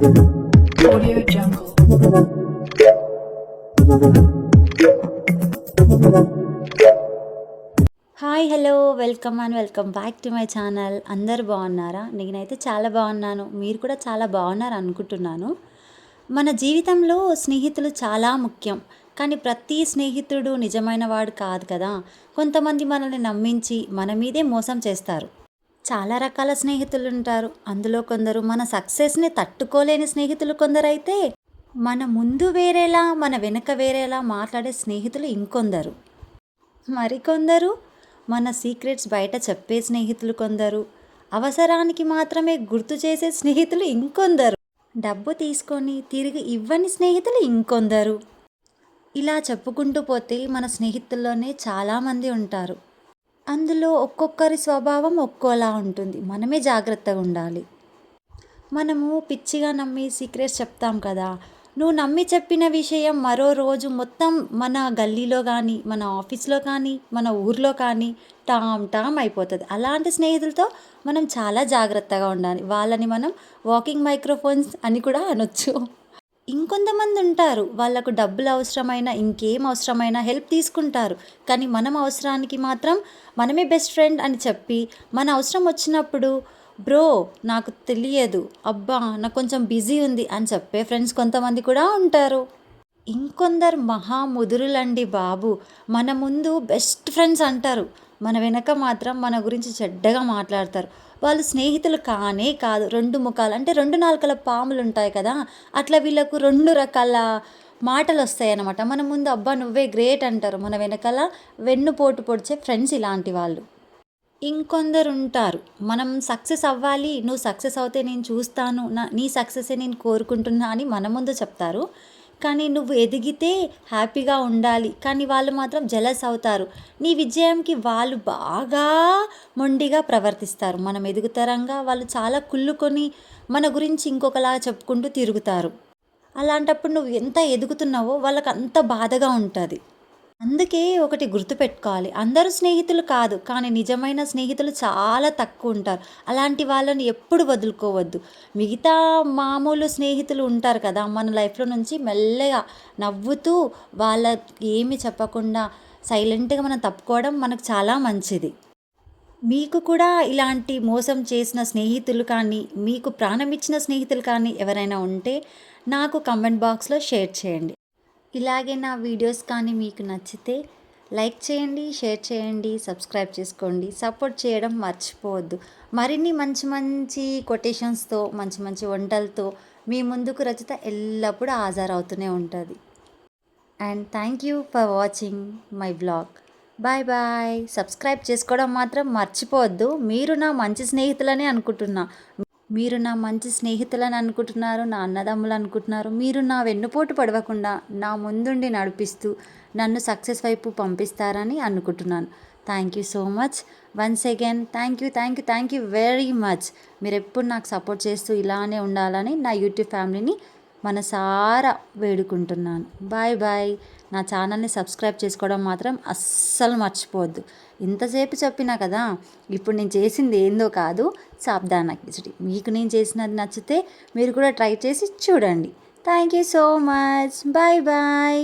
Audio Jungle. Hi hello welcome and welcome back to my channel అందరు బాగున్నారా? నేనైతే చాలా బాగున్నాను. మీరు కూడా చాలా బాగున్నారు అనుకుంటున్నాను. మన జీవితంలో స్నేహితులు చాలా ముఖ్యం. కానీ ప్రతి స్నేహితుడు నిజమైన వాడు కాదు కదా. కొంతమంది మనల్ని నమ్మించి మన మీదే మోసం చేస్తారు. చాలా రకాల స్నేహితులు ఉంటారు అందులో కొందరు మన సక్సెస్ని తట్టుకోలేని స్నేహితులు కొందరైతే మన ముందు వేరేలా మన వెనక వేరేలా మాట్లాడే స్నేహితులు ఇంకొందరు. మరికొందరు మన సీక్రెట్స్ బయట చెప్పే స్నేహితులు కొందరు. అవసరానికి మాత్రమే గుర్తు చేసే స్నేహితులు ఇంకొందరు. డబ్బు తీసుకొని తిరిగి ఇవ్వని స్నేహితులు ఇంకొందరు. ఇలా చెప్పుకుంటూ పోతే మన స్నేహితుల్లోనే చాలామంది ఉంటారు. అందులో ఒక్కొక్కరి స్వభావం ఒక్కోలా ఉంటుంది. మనమే జాగ్రత్తగా ఉండాలి. మనము పిచ్చిగా నమ్మి సీక్రెట్స్ చెప్తాం కదా. నువ్వు నమ్మి చెప్పిన విషయం మరో రోజు మొత్తం మన గల్లీలో కానీ మన ఆఫీస్లో కానీ మన ఊర్లో కానీ టామ్ టామ్ అయిపోతుంది. అలాంటి స్నేహితులతో మనం చాలా జాగ్రత్తగా ఉండాలి. వాళ్ళని మనం వాకింగ్ మైక్రోఫోన్స్ అని కూడా అనొచ్చు. ఇంకొంతమంది ఉంటారు వాళ్ళకు డబ్బులు అవసరమైన ఇంకేం అవసరమైన హెల్ప్ తీసుకుంటారు. కానీ మనం అవసరానికి మాత్రం మనమే బెస్ట్ ఫ్రెండ్ అని చెప్పి మన అవసరం వచ్చినప్పుడు బ్రో నాకు తెలియదు. అబ్బా నాకు కొంచెం బిజీ ఉంది అని చెప్పే ఫ్రెండ్స్ కొంతమంది కూడా ఉంటారు. ఇంకొందరు మహా ముదురులండి బాబు. మన ముందు బెస్ట్ ఫ్రెండ్స్ అంటారు. మన వెనక మాత్రం మన గురించి చెడ్డగా మాట్లాడతారు. వాళ్ళు స్నేహితులు కానే కాదు. రెండు ముఖాలు అంటే రెండు నాలుకల పాములు ఉంటాయి కదా అట్లా వీళ్ళకు రెండు రకాల మాటలు వస్తాయి అన్నమాట మన ముందు అబ్బా నువ్వే గ్రేట్ అంటారు. మన వెనకాల వెన్నుపోటు పొడిచే ఫ్రెండ్స్ ఇలాంటి వాళ్ళు. ఇంకొందరు ఉంటారు మనం సక్సెస్ అవ్వాలి నువ్వు సక్సెస్ అవుతే నేను చూస్తాను నా నీ సక్సెసే నేను కోరుకుంటున్నా అని మన ముందు చెప్తారు. కానీ నువ్వు ఎదిగితే హ్యాపీగా ఉండాలి. కానీ వాళ్ళు మాత్రం జలస్ అవుతారు. నీ విజయంకి వాళ్ళు బాగా మొండిగా ప్రవర్తిస్తారు. మనం ఎదుగుతరంగా వాళ్ళు చాలా కుళ్ళుకొని మన గురించి ఇంకొకలా చెప్పుకుంటూ తిరుగుతారు. అలాంటప్పుడు నువ్వు ఎంత ఎదుగుతున్నావో వాళ్ళకి అంత బాధగా ఉంటుంది. అందుకే ఒకటి గుర్తుపెట్టుకోవాలి. అందరూ స్నేహితులు కాదు కానీ నిజమైన స్నేహితులు చాలా తక్కువ ఉంటారు. అలాంటి వాళ్ళని ఎప్పుడు వదులుకోవద్దు. మిగతా మామూలు స్నేహితులు ఉంటారు కదా మన లైఫ్లో నుంచి మెల్లగా నవ్వుతూ వాళ్ళ ఏమి చెప్పకుండా సైలెంట్గా మనం తప్పుకోవడం మనకు చాలా మంచిది. మీకు కూడా ఇలాంటి మోసం చేసిన స్నేహితులు కానీ మీకు ప్రాణం ఇచ్చిన స్నేహితులు కానీ ఎవరైనా ఉంటే నాకు కమెంట్ బాక్స్లో షేర్ చేయండి. ఇలాగే నా వీడియోస్ కానీ మీకు నచ్చితే లైక్ చేయండి షేర్ చేయండి సబ్స్క్రైబ్ చేసుకోండి. సపోర్ట్ చేయడం మర్చిపోవద్దు. మరిన్ని మంచి మంచి కొటేషన్స్తో మంచి మంచి వంటలతో మీ ముందుకు రచిత ఎల్లప్పుడూ హాజరవుతూనే ఉంటుంది. And thank you for watching my blog. Bye bye. Subscribe చేసుకోవడం మాత్రం మర్చిపోవద్దు. మీరు నా మంచి స్నేహితులనే అనుకుంటున్నా. మీరు నా మంచి స్నేహితులని అనుకుంటున్నారు నా అన్నదమ్ములు అనుకుంటున్నారు. మీరు నా వెన్నుపోటు పడవకుండా నా ముందుండి నడిపిస్తూ నన్ను సక్సెస్ వైపు పంపిస్తారని అనుకుంటున్నాను. Thank you so much once again thank you thank you thank you very much మీరు ఎప్పుడు నాకు సపోర్ట్ చేస్తూ ఇలానే ఉండాలని నా యూట్యూబ్ ఫ్యామిలీని మనసారా వేడుకుంటున్నాను. Bye bye. నా ఛానల్ని సబ్స్క్రైబ్ చేసుకోవడం మాత్రం అస్సలు మర్చిపోవద్దు. ఇంతసేపు చెప్పినా కదా ఇప్పుడు నేను చేసింది ఏందో కాదు సాబ్దానా కిచడి. మీకు నేను చేసినది నచ్చితే మీరు కూడా ట్రై చేసి చూడండి. Thank you so much. Bye bye.